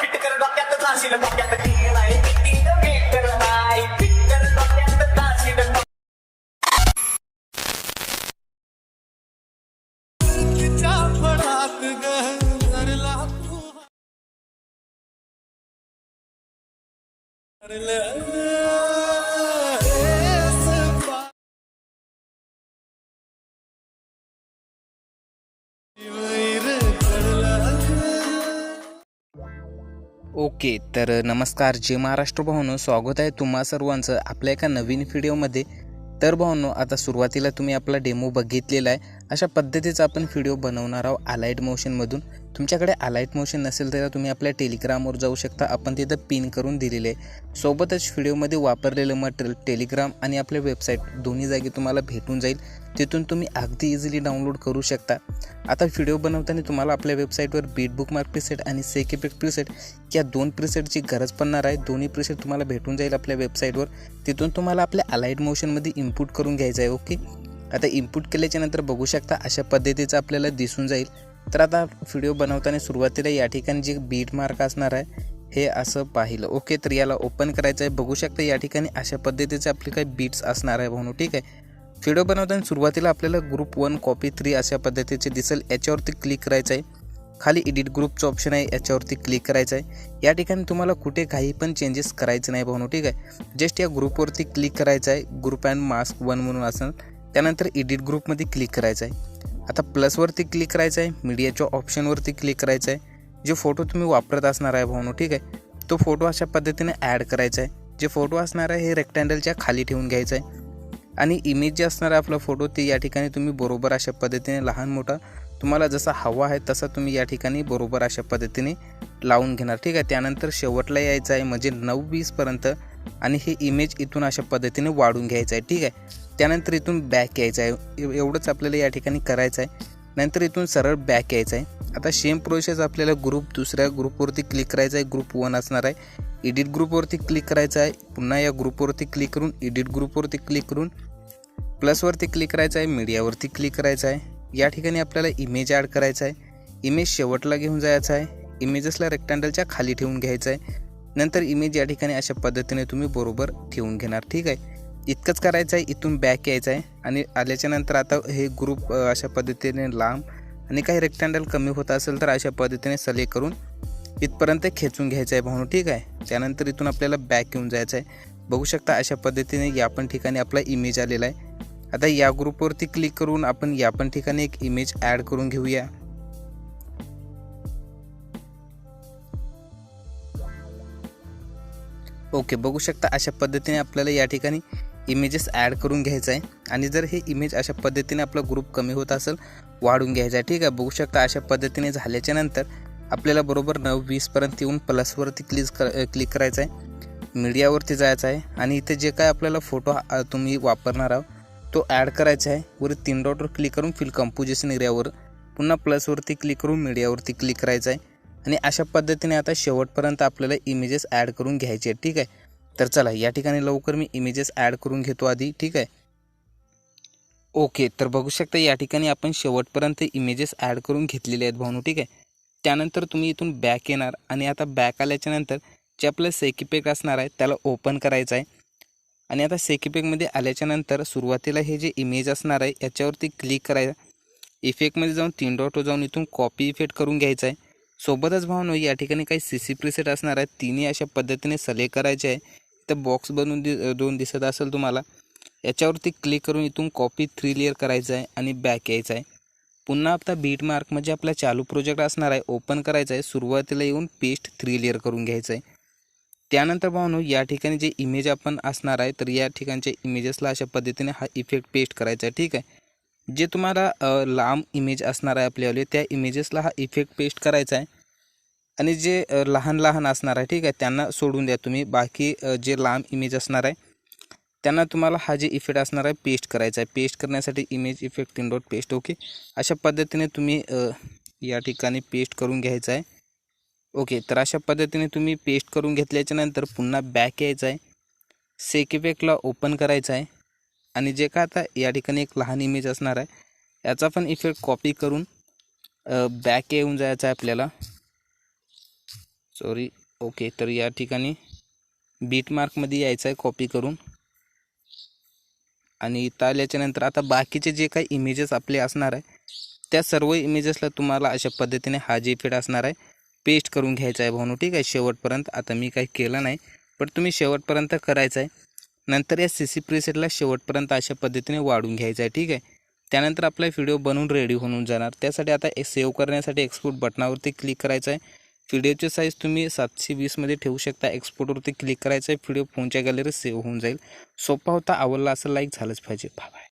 Fit कर डोक्यात डोक्यात ती नाही किती मीटर नाही फिट कर डोक्यात जाशील ओके तर नमस्कार जे महाराष्ट्र भवनो स्वागत आहे तुम्हा सर्वांचं आपल्या एका नवीन व्हिडिओमध्ये तर भावनो आता सुरुवातीला तुम्ही आपला डेमो बघितलेला आहे. अशा पद्धतीचा आपण व्हिडिओ बनवणार आहोत अलाईट मोशनमधून तुमच्याकडे अलाईट मोशन नसेल तर तुम्ही आपल्या टेलिग्रामवर जाऊ शकता. आपण तिथं पिन करून दिलेले आहे. सोबतच व्हिडिओमध्ये वापरलेलं मटेरियल टेलिग्राम आणि आपल्या वेबसाईट दोन्ही जागी तुम्हाला भेटून जाईल. तिथून तुम्ही अगदी इझिली डाउनलोड करू शकता. आता व्हिडिओ बनवताना तुम्हाला आपल्या वेबसाईटवर बीट बुक मार्क प्रिसेट आणि सेक इफेक्ट प्रिसेट या दोन प्रिसेटची गरज पडणार आहे. दोन्ही प्रिसेट तुम्हाला भेटून जाईल आपल्या वेबसाईटवर तिथून तुम्हाला आपल्या अलाइट मोशनमध्ये इनपुट करून घ्यायचं आहे ओके आता इनपुट केल्याच्यानंतर बघू शकता अशा पद्धतीचं आपल्याला दिसून जाईल. तर आता व्हिडिओ बनवताना सुरुवातीला या ठिकाणी जे बीट मार्क असणार आहे हे असं पाहिलं. ओके तर याला ओपन करायचं आहे. बघू शकता या ठिकाणी अशा पद्धतीचे आपले काही बीट्स असणार आहे म्हणून ठीक आहे. व्हिडिओ बनवताना सुरुवातीला आपल्याला ग्रुप वन कॉपी थ्री अशा पद्धतीचे दिसेल. याच्यावरती क्लिक करायचं आहे. खाली एडिट ग्रुपचं ऑप्शन आहे. याच्यावरती क्लिक करायचं आहे. या ठिकाणी तुम्हाला कुठे काही पण चेंजेस करायचे नाही भाऊ ठीक आहे. जस्ट या ग्रुपवरती क्लिक करायचं आहे. ग्रुप अँड मास्क वन म्हणून असं त्यानंतर एडिट ग्रुपमध्ये क्लिक करायचं आहे आता प्लसवरती क्लिक करायचं आहे मीडियाच्या ऑप्शनवरती क्लिक करायचं आहे जे फोटो तुम्ही वापरत असणार आहे भाऊ ठीक आहे? तो फोटो अशा पद्धतीने ॲड करायचा आहे जे फोटो असणार आहे हे रेक्टँडलच्या खाली ठेवून घ्यायचं आहे आणि इमेज जे असणार आहे आपला फोटो ते या ठिकाणी तुम्ही बरोबर अशा पद्धतीने लहान मोठा तुम्हाला जसा हवा आहे तसा तुम्ही या ठिकाणी बरोबर अशा पद्धतीने लावून घेणार. ठीक आहे? त्यानंतर शेवटला यायचं आहे म्हणजे नऊ वीसपर्यंत आणि हे इमेज इथून अशा पद्धतीने वाढून घ्यायचं आहे. ठीक आहे? त्यानंतर इथून बॅक यायचं आहे. एव- एवढंच आपल्याला या ठिकाणी करायचं आहे. नंतर इथून सरळ बॅक यायचं आहे. आता सेम प्रोसेस आपल्याला ग्रुप दुसऱ्या ग्रुपवरती क्लिक करायचं आहे. ग्रुप वन असणार आहे. एडिट ग्रुपवरती क्लिक करायचं आहे. पुन्हा या ग्रुपवरती क्लिक करून एडिट ग्रुपवरती क्लिक करून प्लसवरती क्लिक करायचं आहे. मीडियावरती क्लिक करायचं आहे. या ठिकाणी आपल्याला इमेज ॲड करायचा आहे. इमेज शेवटला घेऊन जायचं आहे. इमेजेसला रेक्टँडलच्या खाली ठेवून घ्यायचं आहे. नंतर इमेज या ठिकाणी अशा पद्धतीने तुम्ही बरोबर ठेवून घेणार ठीक आहे? इतकंच करायचं आहे इथून बॅक यायचं आहे आणि आल्याच्यानंतर आता हे ग्रुप अशा पद्धतीने लांब आणि काही रेक्टँडल कमी होत असेल तर अशा पद्धतीने सले करून इथपर्यंत खेचून घ्यायचं आहे भाऊ ठीक आहे? त्यानंतर इथून आपल्याला बॅक येऊन जायचं आहे. बघू शकता अशा पद्धतीने या पण ठिकाणी आपला इमेज आलेला आहे. आता या ग्रुपवरती क्लिक करून आपण या पण ठिकाणी एक इमेज ॲड करून घेऊया. ओके बघू शकता अशा पद्धतीने आपल्याला या ठिकाणी इमेजेस ॲड करून घ्यायचं आहे. आणि जर हे इमेज अशा पद्धतीने आपला ग्रुप कमी होत असेल वाढून घ्यायचा आहे. ठीक आहे बघू शकता अशा पद्धतीने झाल्याच्यानंतर आपल्याला बरोबर नऊ वीसपर्यंत येऊन प्लसवरती क्लिक कर क्लिक करायचं आहे. मीडियावरती जायचं आहे. आणि इथे जे काय आपल्याला फोटो तुम्ही वापरणार आहोत तो ॲड करायचा आहे. वर तीन डॉटवर क्लिक करून फिल कंपोजिशन एरियावर पुन्हा प्लसवरती क्लिक करून मीडियावरती क्लिक करायचं आहे. आणि अशा पद्धतीने आता शेवटपर्यंत आपल्याला इमेजेस ॲड करून घ्यायचे आहेत ठीक आहे? तर चला या ठिकाणी लवकर मी इमेजेस ॲड करून घेतो आधी ठीक आहे? ओके तर बघू शकता या ठिकाणी आपण शेवटपर्यंत इमेजेस ॲड करून घेतलेले आहेत भावनू ठीक आहे? त्यानंतर तुम्ही इथून बॅक येणार आणि आता बॅक आल्याच्यानंतर जे आपलं सेकीपेक असणार आहे त्याला ओपन करायचं आहे. आणि आता सेकीपेकमध्ये आल्याच्यानंतर सुरुवातीला हे जे इमेज असणार आहे याच्यावरती क्लिक करायचं. इफेक्टमध्ये जाऊन तीन डॉटो जाऊन इथून कॉपी इफेक्ट करून घ्यायचा आहे. सोबतच भावनो या ठिकाणी काही सी सी प्रिसेट असणार आहे तिन्ही अशा पद्धतीने सलेक्ट करायचे आहे. इथं बॉक्स बनवून दि दोन दिसत असेल तुम्हाला. याच्यावरती क्लिक करून इथून कॉपी थ्री लेअर करायचं आहे आणि बॅक यायचं आहे. पुन्हा आता बीट मार्क म्हणजे आपला चालू प्रोजेक्ट असणार आहे. ओपन करायचा आहे. सुरुवातीला येऊन पेस्ट थ्री लेअर करून घ्यायचं आहे. त्यानंतर भावनो या ठिकाणी जे इमेज आपण असणार आहे तर या ठिकाणच्या इमेजेसला अशा पद्धतीने हा इफेक्ट पेस्ट करायचा आहे. ठीक आहे? जे तुम्हाला लांब इमेज असणार आहे आपल्यावाले त्या इमेजेसला हा इफेक्ट पेस्ट करायचा आहे. आणि जे लहान लहान असणार आहे ठीक आहे त्यांना सोडून द्या तुम्ही. बाकी जे लांब इमेज असणार आहे त्यांना तुम्हाला हा जे इफेक्ट असणार आहे पेस्ट करायचा आहे. पेस्ट करण्यासाठी image effect in dot paste okay अशा पद्धतीने तुम्ही या ठिकाणी पेस्ट करून घ्यायचं आहे. ओके तर अशा पद्धतीने तुम्ही पेस्ट करून घेतल्याच्या नंतर पुन्हा बॅक यायचं आहे. सेक इफेक्टला ओपन करायचं आहे. आणि जे काय आता या ठिकाणी एक लहान इमेज असणार आहे याचा पण इफेक्ट कॉपी करून बॅक येऊन जायचं आहे आपल्याला. सॉरी ओके तर या ठिकाणी बीट मार्कमध्ये यायचं आहे कॉपी करून. आणि इथं आल्याच्यानंतर आता बाकीचे जे काही इमेजेस आपले असणार आहे त्या सर्व इमेजेसला तुम्हाला अशा पद्धतीने हा जे फेड असणार आहे. पेस्ट करून घ्यायचा आहे भावनो ठीक आहे? शेवटपर्यंत. आता मी काही केलं नाही पण तुम्ही शेवटपर्यंत करायचं आहे. नंतर या सी सी प्रिसेटला शेवटपर्यंत अशा पद्धतीने वाढून घ्यायचं आहे ठीक आहे? त्यानंतर आपला व्हिडिओ बनवून रेडी होऊन जाणार. त्यासाठी आता सेव्ह करण्यासाठी एक्सपोर्ट बटनावरती क्लिक करायचं आहे. व्हिडिओची साईज तुम्ही सातशे वीसमध्ये ठेवू शकता. एक्सपोर्टवरती क्लिक करायचं आहे. व्हिडिओ फोनच्या गॅलरीत सेव्ह होऊन जाईल. सोपा होता आवडला असं लाईक झालंच पाहिजे. बाय